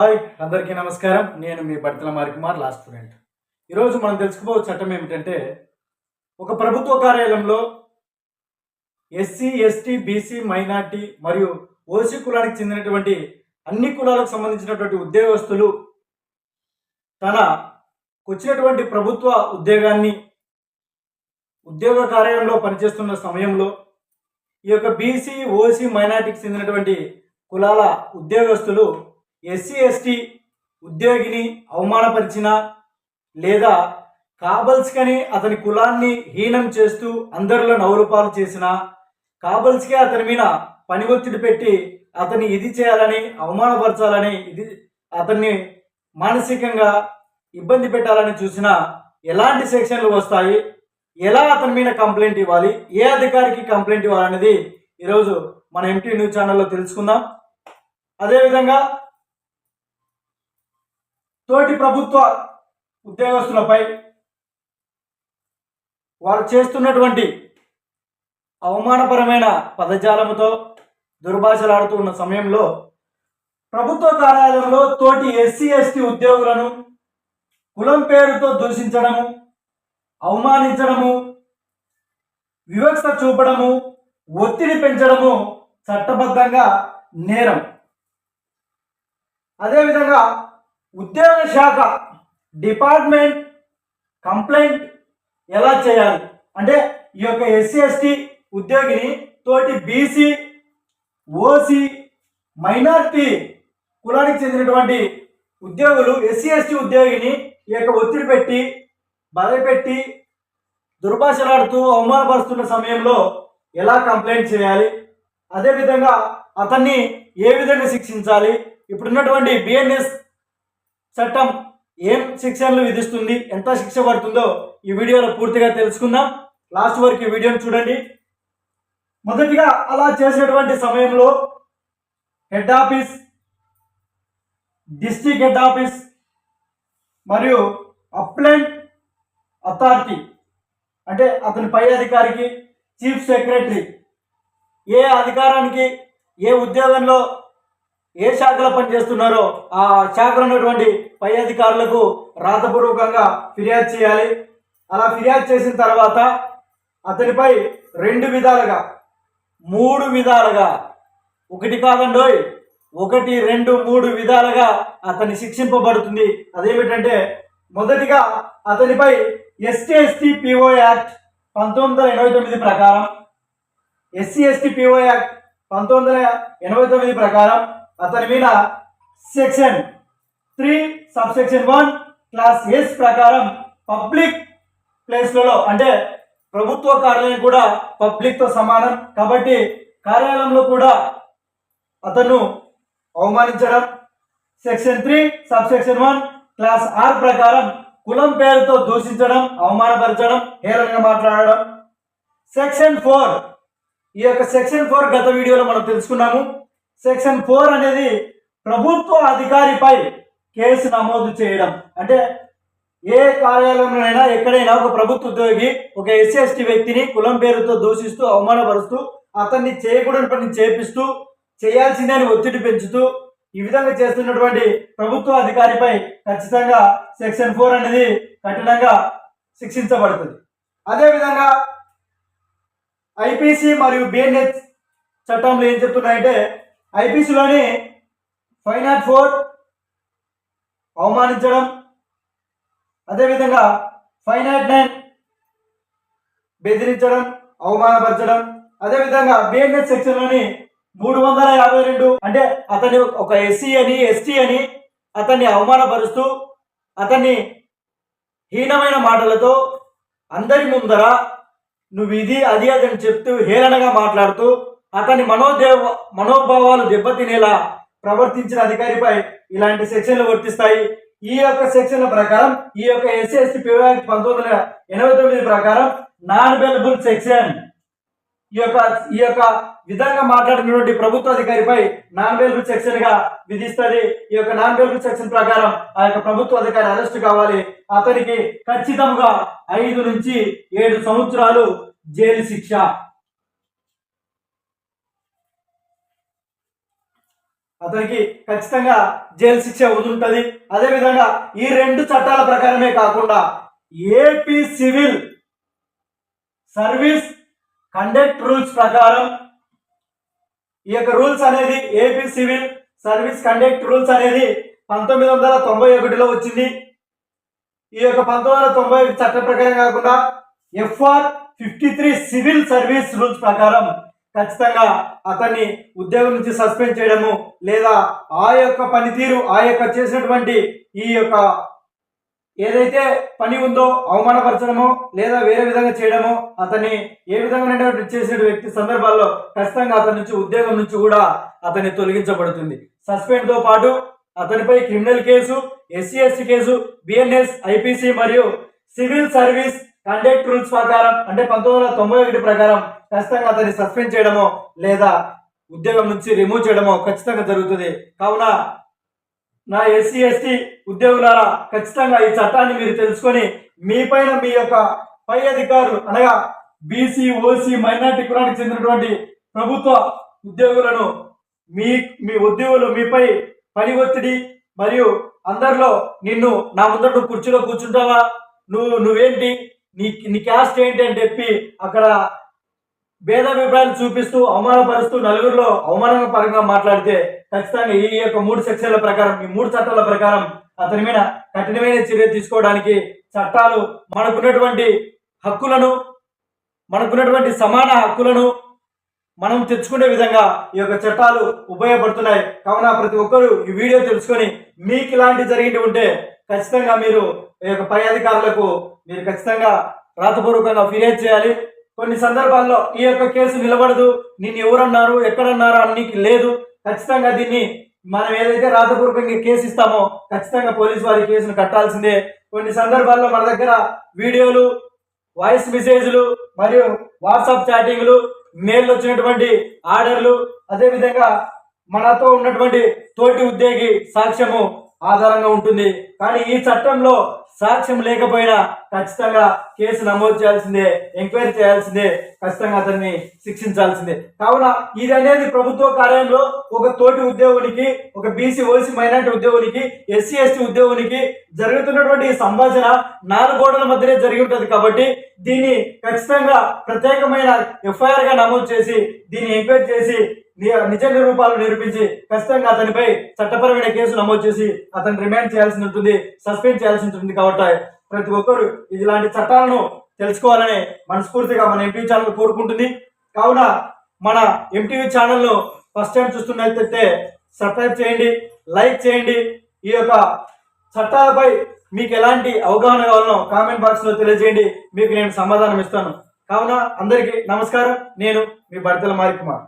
Hi అందరికీ నమస్కారం. నేను మీ బడితల మారికుమార్ లా స్టూడెంట్ ఈరోజు మనం తెలుసుకోబో చట్టం ఏమిటంటే ఒక ప్రభుత్వ కార్యాలయంలో ఎస్సీ ఎస్టీ బీసీ మైనార్టీ మరియు ఓసీ కులానికి చెందినటువంటి అన్ని కులాలకు సంబంధించినటువంటి ఉద్యోగస్తులు తన వచ్చినటువంటి ప్రభుత్వ ఉద్యోగాన్ని ఉద్యోగ కార్యాలయంలో పనిచేస్తున్న సమయంలో ఈ యొక్క బీసీ ఓసీ మైనార్టీకి చెందినటువంటి కులాల ఉద్యోగస్తులు ఎస్సీ ఎస్టీ ఉద్యోగిని అవమానపరిచిన లేదా కాబల్స్కని అతని కులాన్ని హీనం చేస్తూ అందరిలో నవరూపాలు చేసిన కాబల్స్కే అతని మీద పని ఒత్తిడి పెట్టి అతన్ని ఇది చేయాలని అవమానపరచాలని ఇది అతన్ని మానసికంగా ఇబ్బంది పెట్టాలని చూసిన ఎలాంటి సెక్షన్లు వస్తాయి ఎలా అతని మీద కంప్లైంట్ ఇవ్వాలి ఏ అధికారికి కంప్లైంట్ ఇవ్వాలనేది ఈరోజు మన ఎంటీ న్యూస్ ఛానల్లో తెలుసుకుందాం. అదేవిధంగా తోటి ప్రభుత్వ ఉద్యోగస్తులపై వారు చేస్తున్నటువంటి అవమానపరమైన పదజాలముతో దుర్భాషలాడుతూ ఉన్న సమయంలో ప్రభుత్వ కార్యాలయంలో తోటి ఎస్సీ ఎస్టీ ఉద్యోగులను కులం పేరుతో దూషించడము అవమానించడము వివక్ష చూపడము ఒత్తిడి పెంచడము చట్టబద్ధంగా నేరం. అదేవిధంగా ఉద్యోగ శాఖ డిపార్ట్మెంట్ కంప్లైంట్ ఎలా చేయాలి? అంటే ఈ యొక్క ఎస్సీ ఎస్టీ ఉద్యోగిని తోటి బీసీ ఓసీ మైనార్టీ కులానికి చెందినటువంటి ఉద్యోగులు ఎస్సీ ఎస్టీ ఉద్యోగిని ఈ యొక్క ఒత్తిడి పెట్టి బలపెట్టి దుర్భాషలాడుతూ అవమానపరుస్తున్న సమయంలో ఎలా కంప్లైంట్ చేయాలి? అదేవిధంగా అతన్ని ఏ విధంగా శిక్షించాలి? ఇప్పుడున్నటువంటి బిఎన్ఎస్ చట్టం ఏం శిక్షలు విధిస్తుంది ఎంత శిక్ష పడుతుందో ఈ వీడియోలో పూర్తిగా తెలుసుకుందాం. లాస్ట్ వరకు ఈ వీడియోని చూడండి. మొదటిగా అలా చేసినటువంటి సమయంలో head office district head office మరియు అప్లైంట్ అథారిటీ అంటే అతని పై అధికారికి చీఫ్ సెక్రటరీ ఏ అధికారానికి ఏ ఉద్యోగంలో ఏ శాఖలో పనిచేస్తున్నారో ఆ శాఖలో ఉన్నటువంటి పై అధికారులకు రాతపూర్వకంగా ఫిర్యాదు చేయాలి. అలా ఫిర్యాదు చేసిన తర్వాత అతనిపై రెండు విధాలుగా మూడు విధాలుగా ఒకటి కాదండోయ్ ఒకటి రెండు మూడు విధాలుగా అతన్ని శిక్షింపబడుతుంది. అదేమిటంటే మొదటిగా అతనిపై ఎస్టీ ఎస్టీ పిఓ యాక్ట్ పంతొమ్మిది వందల ఎనభై తొమ్మిది ప్రకారం ఎస్సీ ఎస్టీ పిఓ యాక్ట్ పంతొమ్మిది వందల ఎనభై తొమ్మిది ప్రకారం అతని మీద section three sub section one clause s ప్రకారం పబ్లిక్ ప్లేస్లలో అంటే ప్రభుత్వ కార్యాలయం కూడా పబ్లిక్తో సమానం. కాబట్టి కార్యాలయంలో కూడా అతను అవమానించడం. Section three sub section one clause r ప్రకారం కులం పేరుతో దూషించడం అవమానపరచడం హేళనగా మాట్లాడడం. సెక్షన్ ఫోర్ ఈ యొక్క సెక్షన్ ఫోర్ గత వీడియోలో మనం తెలుసుకున్నాము. సెక్షన్ ఫోర్ అనేది ప్రభుత్వ అధికారిపై కేసు నమోదు చేయడం. అంటే ఏ కార్యాలయంలోనైనా ఎక్కడైనా ఒక ప్రభుత్వ ఉద్యోగి ఒక ఎస్సీ ఎస్టీ వ్యక్తిని కులం పేరుతో దూషిస్తూ అవమానపరుస్తూ అతన్ని చేయకూడని పని చేపిస్తూ చేయాల్సిందని ఒత్తిడి పెంచుతూ ఈ విధంగా చేస్తున్నటువంటి ప్రభుత్వ అధికారిపై ఖచ్చితంగా సెక్షన్ ఫోర్ అనేది కఠినంగా శిక్షించబడుతుంది. అదేవిధంగా ఐపీసీ మరియు బిఎన్హెచ్ చట్టంలో ఏం చెప్తున్నాయంటే ఐపీసీలోని ఫైవ్ నాట్ ఫోర్ అవమానించడం అదేవిధంగా ఫైవ్ నాట్ నైన్ బెదిరించడం అవమానపరచడం అదేవిధంగా బిఎన్ఎస్ సెక్షన్లోని మూడు వందల యాభై రెండు అంటే అతని ఒక ఎస్సీ అని ఎస్టీ అని అతన్ని అవమానపరుస్తూ అతన్ని హీనమైన మాటలతో అందరి ముందర నువ్వు ఇది అది అది అని చెప్తూ హేళనగా మాట్లాడుతూ అతని మనోదేవ మనోభావాలు దెబ్బతినేలా ప్రవర్తించిన అధికారిపై ఇలాంటి సెక్షన్లు వర్తిస్తాయి. ఈ యొక్క సెక్షన్ల ప్రకారం ఈ యొక్క ఎస్ఎస్సి ఎస్టీ పంతొమ్మిది వందల ఎనభై తొమ్మిది ప్రకారం నాన్ అవైలబుల్ సెక్షన్ ఈ యొక్క ఈ యొక్క విధంగా మాట్లాడినటువంటి ప్రభుత్వ అధికారిపై నాన్ అవైలబుల్ సెక్షన్గా విధిస్తుంది. ఈ యొక్క నాన్ అవైలబుల్ సెక్షన్ ప్రకారం ఆ యొక్క ప్రభుత్వ అధికారి అరెస్ట్ కావాలి. అతనికి ఖచ్చితంగా ఐదు నుంచి ఏడు సంవత్సరాలు జైలు శిక్ష. అతనికి ఖచ్చితంగా జైలు శిక్ష ఉంటుంది అదేవిధంగా ఈ రెండు చట్టాల ప్రకారమే కాకుండా AP civil service conduct rules ప్రకారం ఈ యొక్క రూల్స్ అనేది AP civil service conduct rules అనేది పంతొమ్మిది వందల తొంభై ఒకటిలో వచ్చింది. ఈ యొక్క పంతొమ్మిది వందల తొంభై ఒకటి చట్ట ప్రకారం కాకుండా FR fifty three civil service rules ప్రకారం ఖచ్చితంగా అతన్ని ఉద్యోగం నుంచి సస్పెండ్ చేయడము లేదా ఆ యొక్క పనితీరు ఆ యొక్క చేసినటువంటి ఈ యొక్క ఏదైతే పని ఉందో అవమానపరచడమో లేదా వేరే విధంగా చేయడమో అతన్ని ఏ విధంగా చేసిన వ్యక్తి సందర్భాల్లో ఖచ్చితంగా అతని నుంచి ఉద్యోగం నుంచి కూడా అతన్ని తొలగించబడుతుంది. సస్పెండ్తో పాటు అతనిపై criminal case SC ST case BNS IPC మరియు సివిల్ సర్వీస్ కండక్ట్ రూల్స్ ప్రకారం అంటే పంతొమ్మిది వందల తొంభై ఒకటి ప్రకారం ఖచ్చితంగా అతన్ని సస్పెండ్ చేయడమో లేదా ఉద్యోగం నుంచి రిమూవ్ చేయడమో ఖచ్చితంగా జరుగుతుంది. కావున నా ఎస్సీ ఎస్టీ ఉద్యోగులారా ఖచ్చితంగా ఈ చట్టాన్ని మీరు తెలుసుకొని మీ పైన మీ యొక్క పై అధికారులు అనగా బీసీ ఓసీ మైనార్టీ కులానికి చెందినటువంటి ప్రభుత్వ ఉద్యోగులను మీ మీ ఉద్యోగులు మీపై పని ఒత్తిడి మరియు అందరిలో నిన్ను నా ముందర నువ్వు కుర్చీలో కూర్చుంటావా? నువ్వు నువ్వేంటి? నీ నీ క్యాస్ట్ ఏంటి అని చెప్పి అక్కడ భేదాభిప్రాయాలు చూపిస్తూ అవమానపరుస్తూ నలుగురిలో అవమానపరంగా మాట్లాడితే ఖచ్చితంగా ఈ యొక్క మూడు సెక్షన్ల ప్రకారం ఈ మూడు చట్టాల ప్రకారం అతని మీద కఠినమైన చర్య తీసుకోవడానికి చట్టాలు మనకున్నటువంటి హక్కులను మనకున్నటువంటి సమాన హక్కులను మనం తెచ్చుకునే విధంగా ఈ యొక్క చట్టాలు ఉపయోగపడుతున్నాయి. కావున ప్రతి ఒక్కరూ ఈ వీడియో తెలుసుకొని మీకు ఇలాంటి జరిగింది ఉంటే ఖచ్చితంగా మీరు ఈ యొక్క పై అధికారులకు మీరు ఖచ్చితంగా రాతపూర్వకంగా ఫిర్యాదు చేయాలి. కొన్ని సందర్భాల్లో ఈ యొక్క కేసు నిలబడదు. నిన్ను ఎవరన్నారు ఎక్కడన్నారు అని లేదు. ఖచ్చితంగా దీన్ని మనం ఏదైతే రాతపూర్వకంగా కేసు ఇస్తామో ఖచ్చితంగా పోలీసు వారి కేసును కట్టాల్సిందే. కొన్ని సందర్భాల్లో మన దగ్గర వీడియోలు వాయిస్ మెసేజ్లు మరియు వాట్సాప్ చాటింగ్లు మెయిల్ వచ్చినటువంటి ఆర్డర్లు అదేవిధంగా మనతో ఉన్నటువంటి తోటి ఉద్యోగి సాక్ష్యము ఆధారంగా ఉంటుంది. కానీ ఈ చట్టంలో సాక్ష్యం లేకపోయినా ఖచ్చితంగా కేసు నమోదు చేయాల్సిందే ఎంక్వైరీ చేయాల్సిందే ఖచ్చితంగా అతన్ని శిక్షించాల్సిందే. కావున ఇది అనేది ప్రభుత్వ కార్యంలో ఒక తోటి ఉద్యోగునికి ఒక బీసీ ఓసీ మైనార్టీ ఉద్యోగునికి ఎస్సీ ఎస్టీ ఉద్యోగునికి జరుగుతున్నటువంటి సంభాషణ నాలుగు గోడల మధ్యనే జరిగి ఉంటుంది కాబట్టి దీన్ని ఖచ్చితంగా ప్రత్యేకమైన ఎఫ్ఐఆర్గా నమోదు చేసి దీన్ని ఎంక్వైరీ చేసి నిజ నిరూపాలు నిరూపించి ఖచ్చితంగా అతనిపై చట్టపరమైన కేసు నమోదు చేసి అతన్ని రిమాండ్ చేయాల్సి ఉంటుంది సస్పెండ్ చేయాల్సి ఉంటుంది కాబట్టి ప్రతి ఒక్కరు ఇలాంటి చట్టాలను తెలుసుకోవాలని మనస్ఫూర్తిగా మన ఎంటీవీ ఛానల్ కోరుకుంటుంది. కావున మన ఎంటీవీ ఛానల్ను ఫస్ట్ టైం చూస్తున్నట్లయితే సబ్స్క్రైబ్ చేయండి లైక్ చేయండి. ఈ యొక్క చట్టాలపై మీకు ఎలాంటి అవగాహన కావాలనో కామెంట్ బాక్స్లో తెలియజేయండి మీకు నేను సమాధానం ఇస్తాను. కావున అందరికీ నమస్కారం. నేను మీ భర్తల మారి కుమార్